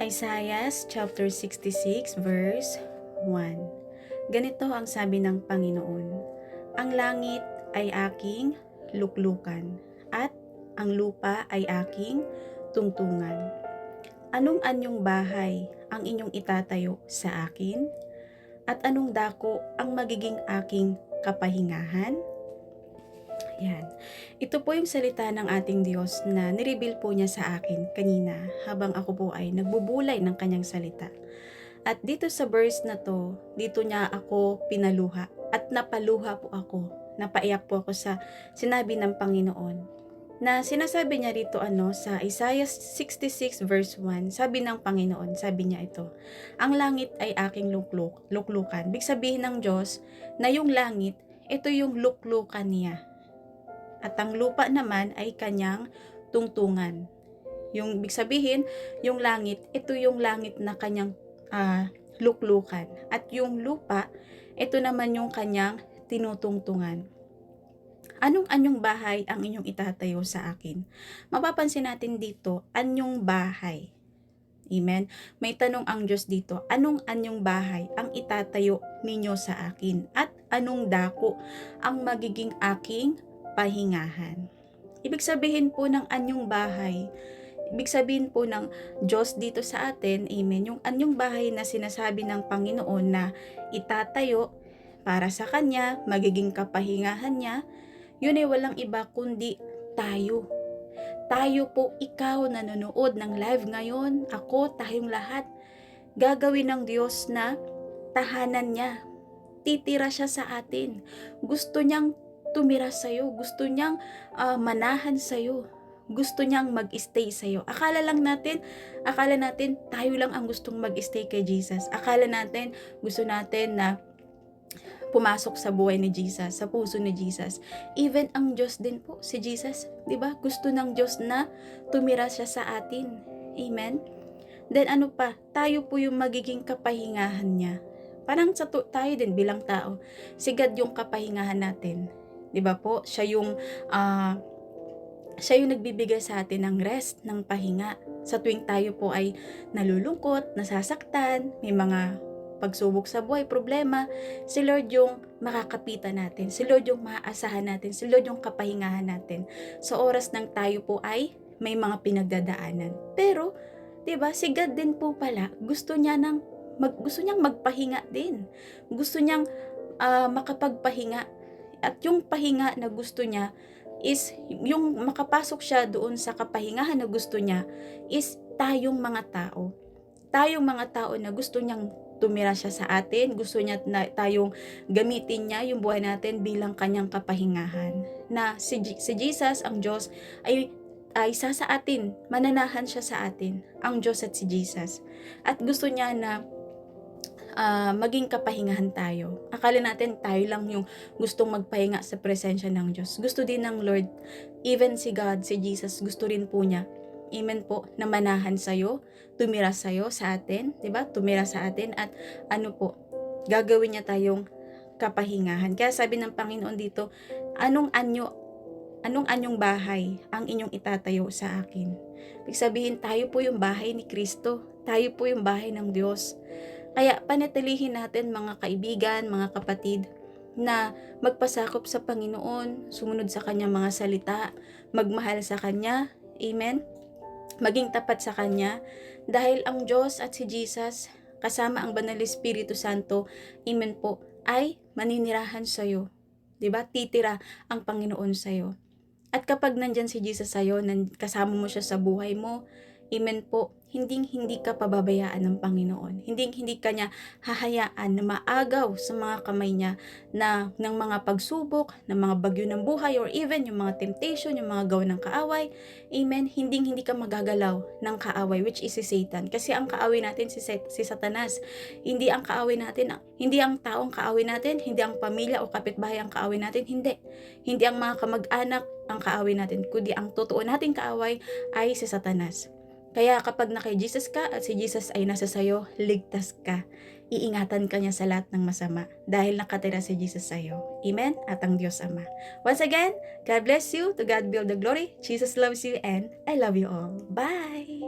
Isaiah chapter 66 verse 1. Ganito ang sabi ng Panginoon, Ang langit ay aking luklukan at ang lupa ay aking tungtungan. Anong anyong bahay ang inyong itatayo sa akin? At anong dako ang magiging aking kapahingahan? Yan. Ito po yung salita ng ating Diyos na nireveal po niya sa akin kanina habang ako po ay nagbubulay ng kanyang salita. At dito sa verse na to, dito niya ako pinaluha at napaluha po ako. Napaiyak po ako sa sinabi ng Panginoon. Na sinasabi niya rito ano sa Isaiah 66 verse 1, sabi ng Panginoon, sabi niya ito, Ang langit ay aking lukluk, luklukan. Big sabihin ng Diyos na yung langit, ito yung luklukan niya at ang lupa naman ay kanyang tungtungan. Yung ibig sabihin, yung langit, ito yung langit na kanyang ah, luklukan. At yung lupa, ito naman yung kanyang tinutungtungan. Anong anyong bahay ang inyong itatayo sa akin? Mapapansin natin dito, anyong bahay. Amen. May tanong ang Diyos dito, anong anyong bahay ang itatayo ninyo sa akin? At anong dako ang magiging aking pahingahan. Ibig sabihin po ng anyong bahay, ibig sabihin po ng Diyos dito sa atin, amen, yung anyong bahay na sinasabi ng Panginoon na itatayo para sa Kanya, magiging kapahingahan niya, yun ay walang iba kundi tayo. Tayo po, ikaw na nanonood ng live ngayon, ako, tayong lahat, gagawin ng Diyos na tahanan niya. Titira siya sa atin. Gusto niyang tumira sa'yo. Gusto niyang uh, manahan sa'yo. Gusto niyang mag-stay sa'yo. Akala lang natin, akala natin tayo lang ang gustong mag-stay kay Jesus. Akala natin, gusto natin na pumasok sa buhay ni Jesus, sa puso ni Jesus. Even ang Diyos din po, si Jesus, 'di ba? Gusto ng Diyos na tumira siya sa atin. Amen. Then ano pa, tayo po yung magiging kapahingahan niya. Parang sa tayo din bilang tao, sigad yung kapahingahan natin 'di ba po? Siya yung uh, siya yung nagbibigay sa atin ng rest, ng pahinga. Sa tuwing tayo po ay nalulungkot, nasasaktan, may mga pagsubok sa buhay, problema, si Lord yung makakapitan natin. Si Lord yung maaasahan natin. Si Lord yung kapahingahan natin. Sa oras ng tayo po ay may mga pinagdadaanan. Pero, 'di ba, si God din po pala, gusto niya ng mag, gusto niyang magpahinga din. Gusto niyang uh, makapagpahinga at yung pahinga na gusto niya is yung makapasok siya doon sa kapahingahan na gusto niya is tayong mga tao. Tayong mga tao na gusto niyang tumira siya sa atin, gusto niya na tayong gamitin niya yung buhay natin bilang kanyang kapahingahan. Na si, si Jesus, ang Diyos, ay ay isa sa atin, mananahan siya sa atin, ang Diyos at si Jesus. At gusto niya na uh, maging kapahingahan tayo. Akala natin tayo lang yung gustong magpahinga sa presensya ng Diyos. Gusto din ng Lord, even si God, si Jesus, gusto rin po niya. Amen po, na manahan sa'yo, tumira sa'yo, sa atin, ba? Tumira sa atin at ano po, gagawin niya tayong kapahingahan. Kaya sabi ng Panginoon dito, anong anyo anong anyong bahay ang inyong itatayo sa akin? Ibig sabihin, tayo po yung bahay ni Kristo. Tayo po yung bahay ng Diyos. Kaya panatilihin natin mga kaibigan, mga kapatid, na magpasakop sa Panginoon, sumunod sa Kanyang mga salita, magmahal sa Kanya, Amen? Maging tapat sa Kanya, dahil ang Diyos at si Jesus, kasama ang Banal Espiritu Santo, Amen po, ay maninirahan sa iyo. 'Di ba? Titira ang Panginoon sa iyo. At kapag nandyan si Jesus sa iyo, kasama mo siya sa buhay mo, Amen po, hindi hindi ka pababayaan ng Panginoon. Hindi hindi ka niya hahayaan na maagaw sa mga kamay niya na ng mga pagsubok, ng mga bagyo ng buhay or even yung mga temptation, yung mga gawa ng kaaway. Amen. Hindi hindi ka magagalaw ng kaaway which is si Satan. Kasi ang kaaway natin si, si Satanas. Hindi ang kaaway natin, hindi ang taong kaaway natin, hindi ang pamilya o kapitbahay ang kaaway natin, hindi. Hindi ang mga kamag-anak ang kaaway natin, kundi ang totoo nating kaaway ay si Satanas. Kaya kapag na kay Jesus ka at si Jesus ay nasa sayo, ligtas ka. Iingatan ka niya sa lahat ng masama dahil nakatira si Jesus sa iyo. Amen? At ang Diyos Ama. Once again, God bless you. To God be the glory. Jesus loves you and I love you all. Bye!